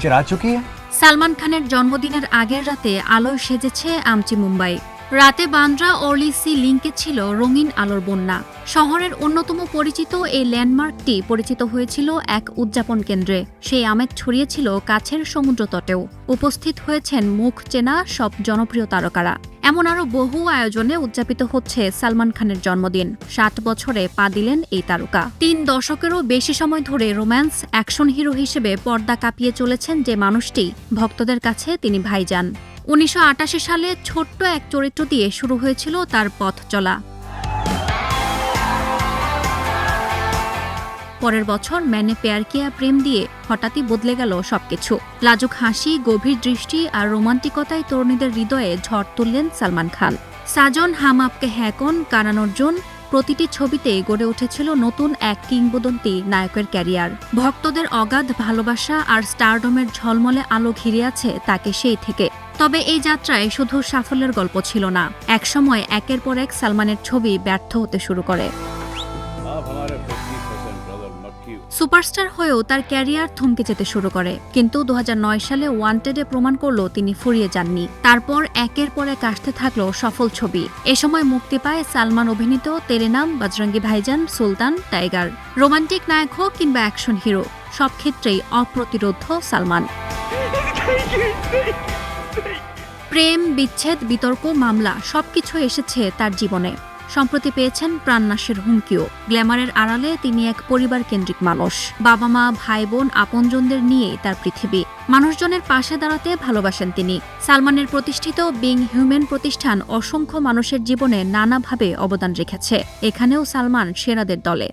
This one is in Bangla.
पिक्चर आ चुकी है সালমান খানের জন্মদিনের আগের রাতে আলোয় সেজেছে আমচি মুম্বাই রাতে বান্দ্রা অর্লিসি লিঙ্কে ছিল রঙিন আলোর বন্যা। শহরের অন্যতম পরিচিত এই ল্যান্ডমার্কটি পরিচিত হয়েছিল এক উদযাপন কেন্দ্রে। সেই আমেজ ছড়িয়েছিল কাছের সমুদ্র তটেও। উপস্থিত হয়েছেন মুখ চেনা সব জনপ্রিয় তারকারা। এমন আরও বহু আয়োজনে উদযাপিত হচ্ছে সালমান খানের জন্মদিন। ষাট বছরে পা দিলেন এই তারকা। তিন দশকেরও বেশি সময় ধরে রোম্যান্স অ্যাকশন হিরো হিসেবে পর্দা কাঁপিয়ে চলেছেন যে মানুষটি। ভক্তদের কাছে তিনি ভাইজান। উনিশশো আটাশি সালে ছোট্ট এক চরিত্র দিয়ে শুরু হয়েছিল তার পথ চলা। পরের বছর ম্যানে পেয়ার কিয়া প্রেম দিয়ে হঠাৎই বদলে গেল সবকিছু। লাজুক হাসি, গভীর দৃষ্টি আর রোমান্টিকতায় তরুণীদের হৃদয়ে ঝড় তুললেন সালমান খান। সাজন হাম আপকে হ্যাকন কানান অর্জুন, প্রতিটি ছবিতে গড়ে উঠেছিল নতুন এক কিংবদন্তি নায়কের ক্যারিয়ার। ভক্তদের অগাধ ভালোবাসা আর স্টারডমের ঝলমলে আলো ঘিরে আছে তাকে সেই থেকে। তবে এই যাত্রায় শুধু সাফল্যের গল্প ছিল না একসময় একের পর এক সালমানের ছবি ব্যর্থ হতে শুরু করে। সুপারস্টার হয়েও তার ক্যারিয়ার থমকে যেতে শুরু করে, কিন্তু দু হাজার নয় সালে ওয়ান্টেডে প্রমাণ করল তিনি ফুরিয়ে যাননি। তারপর একের পর এক আসতে থাকল সফল ছবি। এ সময় মুক্তি পায় সালমান অভিনীত তেরেনাম বজরঙ্গি ভাইজান, সুলতান, টাইগার। রোমান্টিক নায়ক হোক কিংবা অ্যাকশন হিরো, সব ক্ষেত্রেই অপ্রতিরোধ্য সালমান। প্রেম, বিচ্ছেদ, বিতর্ক, মামলা সবকিছু এসেছে তার জীবনে। সম্প্রতি পেয়েছেন প্রাণনাশের হুমকিও। গ্ল্যামারের আড়ালে তিনি এক পরিবার কেন্দ্রিক মানুষ। বাবা মা ভাই বোন আপনজনদের নিয়ে তার পৃথিবী। মানুষজনের পাশে দাঁড়াতে ভালোবাসেন তিনি। সালমানের প্রতিষ্ঠিত বিং হিউম্যান প্রতিষ্ঠান অসংখ্য মানুষের জীবনে নানাভাবে অবদান রেখেছে। এখানেও সালমান সেরাদের দলে।